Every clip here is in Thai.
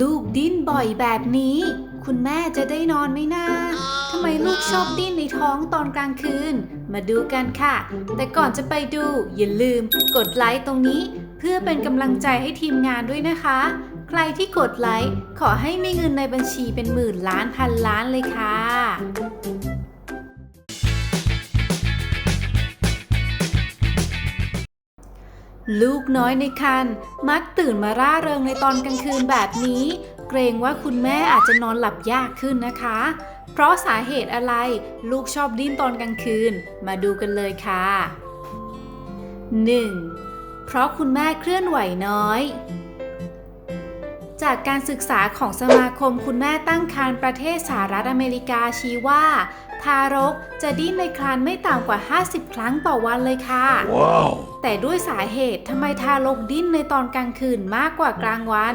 ลูกดิ้นบ่อยแบบนี้ คุณแม่จะได้นอนไหมนะทำไมลูกชอบดิ้นในท้องตอนกลางคืน มาดูกันค่ะ แต่ก่อนจะไปดูอย่าลืม กดไลค์ตรงนี้ เพื่อเป็นกำลังใจให้ทีมงานด้วยนะคะ ใครที่กดไลค์ขอให้มีเงินในบัญชีเป็นหมื่นล้านพันล้านเลยค่ะ ลูกน้อยในครรภ์มักตื่นมาร่าเริงในตอนกลางคืนแบบนี้ เกรงว่าคุณแม่อาจจะนอนหลับยากขึ้นนะคะ เพราะสาเหตุอะไรลูกชอบดิ้นตอนกลางคืน มาดูกันเลยค่ะ 1. เพราะคุณแม่เคลื่อนไหวน้อย จากการศึกษาของสมาคมคุณแม่ตั้งครรภ์ประเทศสหรัฐอเมริกาชี้ว่า ทารกจะดิ้นในครรภ์ไม่ต่ำกว่า 50 ครั้งต่อวันเลยค่ะ Wow. แต่ด้วยสาเหตุทำไมทารกดิ้นในตอนกลางคืนมากกว่ากลางวัน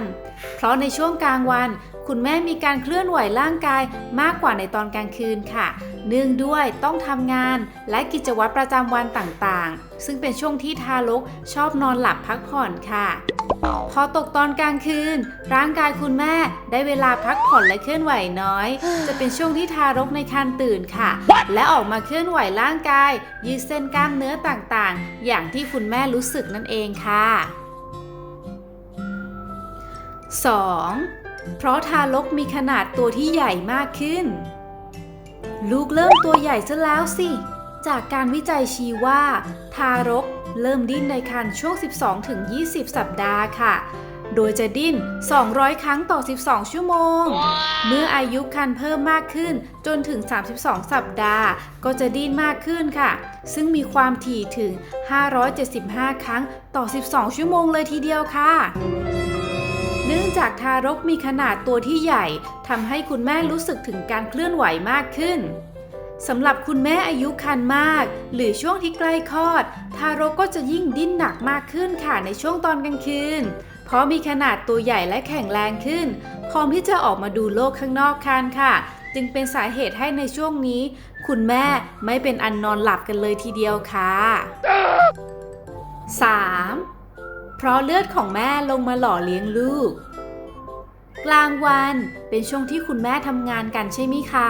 เพราะในช่วงกลางวัน คุณแม่มีการเคลื่อนไหวร่างกายมากกว่าในตอนกลางคืนค่ะ เนื่องด้วยต้องทำงานและกิจวัตรประจำวันต่างๆ ซึ่งเป็นช่วงที่ทารกชอบนอนหลับพักผ่อนค่ะ พอตกตอนกลางคืน ร่างกายคุณแม่ได้เวลาพักผ่อนและเคลื่อนไหวน้อย จะเป็นช่วงที่ทารกในครรภ์ตื่นค่ะ และออกมาเคลื่อนไหวร่างกาย ยืดเส้นกล้ามเนื้อต่างๆ อย่างที่คุณแม่รู้สึกนั่นเองค่ะ 2. เพราะทารกมีขนาดตัวที่ใหญ่มากขึ้น ลูกเริ่มตัวใหญ่ซะแล้วสิ จากการวิจัยชี้ว่า ทารกเริ่มดิ้นในครรภ์ช่วง 12-20 สัปดาห์ค่ะ โดยจะดิ้น 200 ครั้งต่อ 12 ชั่วโมง เมื่ออายุครรภ์เพิ่มมากขึ้นจนถึง 32 สัปดาห์ ก็จะดิ้นมากขึ้นค่ะ ซึ่งมีความถี่ถึง 575 ครั้งต่อ 12 ชั่วโมงเลยทีเดียวค่ะเนื่องจากทารกมีขนาดตัวที่ใหญ่ทำให้คุณแม่รู้สึกถึงการเคลื่อนไหวมากขึ้น สำหรับคุณแม่อายุครรภ์มาก หรือช่วงที่ใกล้คลอด ทารกก็จะยิ่งดิ้นหนักมากขึ้นค่ะในช่วงตอนกลางคืน เพราะมีขนาดตัวใหญ่และแข็งแรงขึ้น พร้อมที่จะออกมาดูโลกข้างนอกครรภ์ค่ะ จึงเป็นสาเหตุให้ในช่วงนี้ คุณแม่ไม่เป็นอันนอนหลับกันเลยทีเดียวค่ะ 3. เพราะเลือดของแม่ลงมาหล่อเลี้ยงลูก กลางวันเป็นช่วงที่คุณแม่ทำงานกันใช่ไหมคะ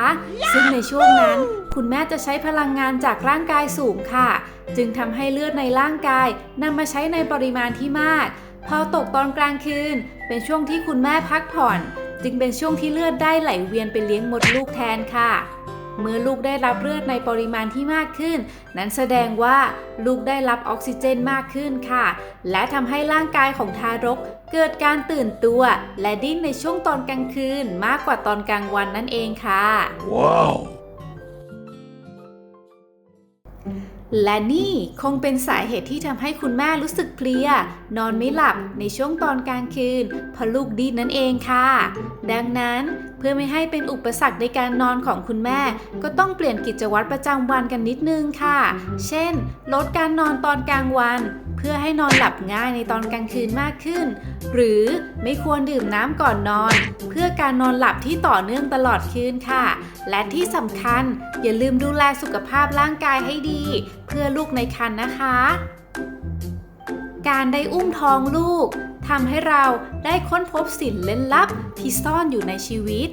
ซึ่งในช่วงนั้น คุณแม่จะใช้พลังงานจากร่างกายสูงค่ะ จึงทำให้เลือดในร่างกายนำมาใช้ในปริมาณที่มาก พอตกตอนกลางคืน เป็นช่วงที่คุณแม่พักผ่อน จึงเป็นช่วงที่เลือดได้ไหลเวียนไปเลี้ยงมดลูกแทนค่ะ เมื่อลูกได้รับเลือดในปริมาณที่มากขึ้น นั้นแสดงว่าลูกได้รับออกซิเจนมากขึ้นค่ะ และทำให้ร่างกายของทารก เกิดการตื่นตัว และดิ้นในช่วงตอนกลางคืนมากกว่าตอนกลางวันนั่นเองค่ะ Wow. และนี่คงเป็นสาเหตุที่ทำให้คุณแม่รู้สึกเพลีย นอนไม่หลับในช่วงตอนกลางคืนเพราะลูกดิ้นนั่นเองค่ะ ดังนั้นเพื่อไม่ให้เป็นอุปสรรคในการนอนของคุณแม่ ก็ต้องเปลี่ยนกิจวัตรประจำวันกันนิดนึงค่ะ เช่น ลดการนอนตอนกลางวันเพื่อให้นอนหลับง่ายในตอนกลางคืนมากขึ้น หรือไม่ควรดื่มน้ำก่อนนอน เพื่อการนอนหลับที่ต่อเนื่องตลอดคืนค่ะ และที่สำคัญอย่าลืมดูแลสุขภาพร่างกายให้ดี เพื่อลูกในครรภ์นะคะ การได้อุ้มท้องลูกทำให้เราได้ค้นพบสิ่งเล่นลับที่ซ่อนอยู่ในชีวิต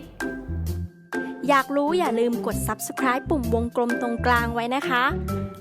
อยากรู้อย่าลืมกด subscribe ปุ่มวงกลมตรงกลางไว้นะคะ